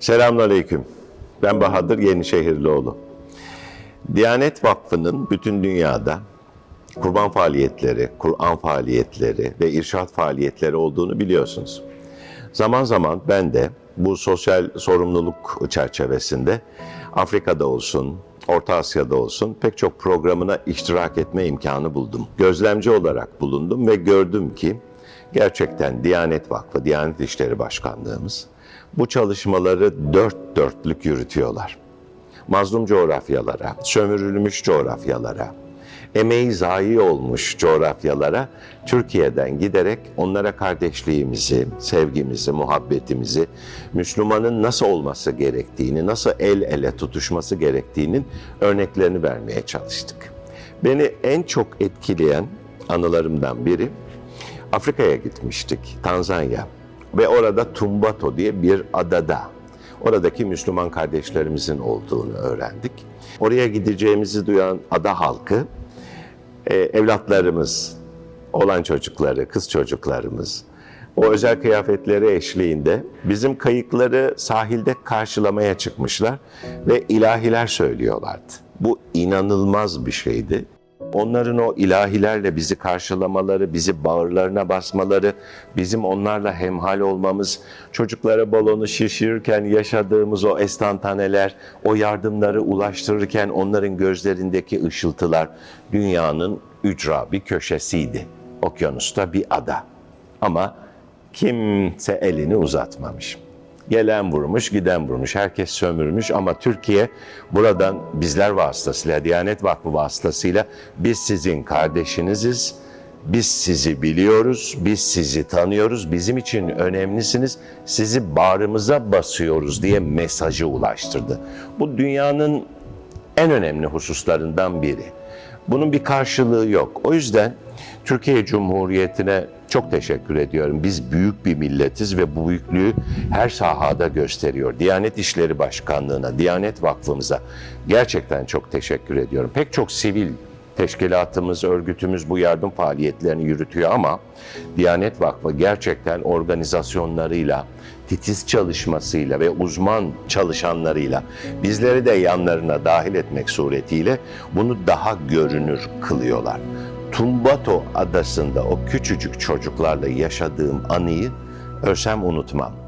Selamünaleyküm. Ben Bahadır Yenişehirlioğlu. Diyanet Vakfı'nın bütün dünyada kurban faaliyetleri, Kur'an faaliyetleri ve irşat faaliyetleri olduğunu biliyorsunuz. Zaman zaman ben de bu sosyal sorumluluk çerçevesinde Afrika'da olsun, Orta Asya'da olsun pek çok programına iştirak etme imkanı buldum. Gözlemci olarak bulundum ve gördüm ki gerçekten Diyanet Vakfı, Diyanet İşleri Başkanlığımız bu çalışmaları dört dörtlük yürütüyorlar. Mazlum coğrafyalara, sömürülmüş coğrafyalara, emeği zayi olmuş coğrafyalara Türkiye'den giderek onlara kardeşliğimizi, sevgimizi, muhabbetimizi, Müslümanın nasıl olması gerektiğini, nasıl el ele tutuşması gerektiğinin örneklerini vermeye çalıştık. Beni en çok etkileyen anılarımdan biri Afrika'ya gitmiştik, Tanzanya ve orada Tumbato diye bir adada oradaki Müslüman kardeşlerimizin olduğunu öğrendik. Oraya gideceğimizi duyan ada halkı e, evlatlarımız, olan çocukları, kız çocuklarımız o özel kıyafetleri eşliğinde bizim kayıkları sahilde karşılamaya çıkmışlar ve ilahiler söylüyorlardı. Bu inanılmaz bir şeydi. Onların o ilahilerle bizi karşılamaları, bizi bağırlarına basmaları, bizim onlarla hemhal olmamız, çocuklara balonu şişirirken yaşadığımız o estantaneler, o yardımları ulaştırırken onların gözlerindeki ışıltılar dünyanın ücra bir köşesiydi. Okyanusta bir ada. Ama kimse elini uzatmamış. Gelen vurmuş, giden vurmuş, herkes sömürmüş ama Türkiye buradan bizler vasıtasıyla, Diyanet Vakfı vasıtasıyla biz sizin kardeşiniziz, biz sizi biliyoruz, biz sizi tanıyoruz, bizim için önemlisiniz, sizi bağrımıza basıyoruz diye mesajı ulaştırdı. Bu dünyanın en önemli hususlarından biri. Bunun bir karşılığı yok. O yüzden Türkiye Cumhuriyeti'ne çok teşekkür ediyorum. Biz büyük bir milletiz ve bu büyüklüğü her sahada gösteriyor. Diyanet İşleri Başkanlığı'na, Diyanet Vakfımıza gerçekten çok teşekkür ediyorum. Pek çok sivil teşkilatımız, örgütümüz bu yardım faaliyetlerini yürütüyor ama Diyanet Vakfı gerçekten organizasyonlarıyla, titiz çalışmasıyla ve uzman çalışanlarıyla bizleri de yanlarına dahil etmek suretiyle bunu daha görünür kılıyorlar. Tumbato adasında o küçücük çocuklarla yaşadığım anıyı ölsem unutmam.